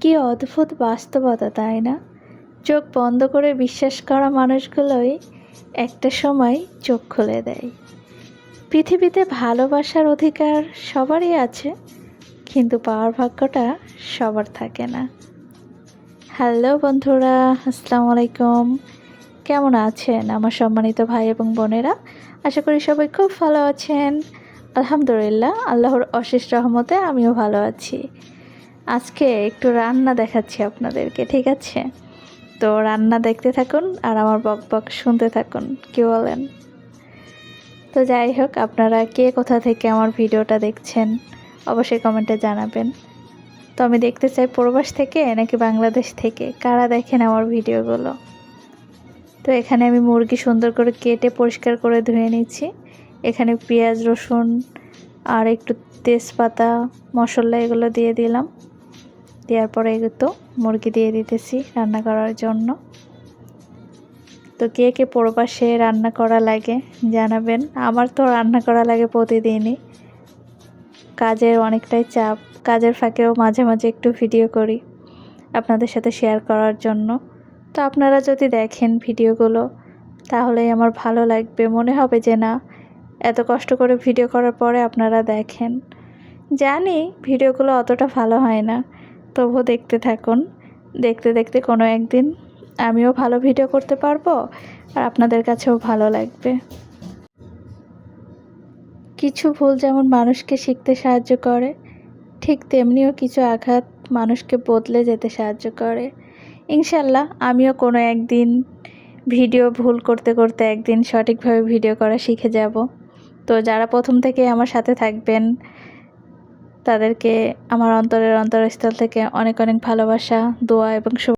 কি অদ্ভুত বাস্তবতা, তাই না? চোখ বন্ধ করে বিশ্বাস করা মানুষগুলোই একটা সময় চোখ খুলে দেয়। পৃথিবীতে ভালোবাসার অধিকার সবারই আছে, কিন্তু পাওয়ার ভাগ্যটা সবার থাকে না। হ্যালো বন্ধুরা, আসসালামু আলাইকুম। কেমন আছেন আমার সম্মানিত ভাই এবং বোনেরা? আশা করি সবাই খুব ভালো আছেন। আলহামদুলিল্লাহ, আল্লাহর অশেষ রহমতে আমিও ভালো আছি। আজকে একটু রান্না দেখাচ্ছি আপনাদেরকে, ঠিক আছে? তো রান্না দেখতে থাকুন আর আমার বক বক শুনতে থাকুন, কি বলেন? তো যাই হোক, আপনারা কে কোথা থেকে আমার ভিডিওটা দেখছেন, অবশ্যই কমেন্টে জানাবেন। তো আমি দেখতে চাই প্রবাস থেকে নাকি বাংলাদেশ থেকে? কারা দেখেন আমার ভিডিওগুলো? তো এখানে আমি মুরগি সুন্দর করে কেটে পরিষ্কার করে ধুয়ে নিচ্ছি। এখানে পেঁয়াজ রসুন আর একটু তেজপাতা, মশলা এগুলো দিয়ে দিলাম। দেওয়ার পরে তো মুরগি দিয়ে দিতেছি রান্না করার জন্য। তো কে কে প্রবাসে রান্না করা লাগে জানাবেন। আমার তো রান্না করা লাগে প্রতিদিনই। কাজের অনেকটাই চাপ, কাজের ফাঁকেও মাঝে মাঝে একটু ভিডিও করি আপনাদের সাথে শেয়ার করার জন্য। তো আপনারা যদি দেখেন ভিডিওগুলো তাহলেই আমার ভালো লাগবে। মনে হবে যে না, এত কষ্ট করে ভিডিও করার পরে আপনারা দেখেন। জানি ভিডিওগুলো অতটা ভালো হয় না। তবুও দেখতে থাকুন। দেখতে দেখতে কোনো একদিন আমিও ভালো ভিডিও করতে পারব আর আপনাদের কাছেও ভালো লাগবে। কিছু ভুল যেমন মানুষকে শিখতে সাহায্য করে, ঠিক তেমনিও কিছু আঘাত মানুষকে বদলে যেতে সাহায্য করে। ইনশাল্লাহ আমিও কোনো একদিন ভিডিও ভুল করতে করতে একদিন সঠিকভাবে ভিডিও করা শিখে যাব। তো যারা প্রথম থেকে আমার সাথে থাকবেন তাদেরকে আমার অন্তরের অন্তরস্থল থেকে অনেক অনেক ভালোবাসা দোয়া এবং শুভ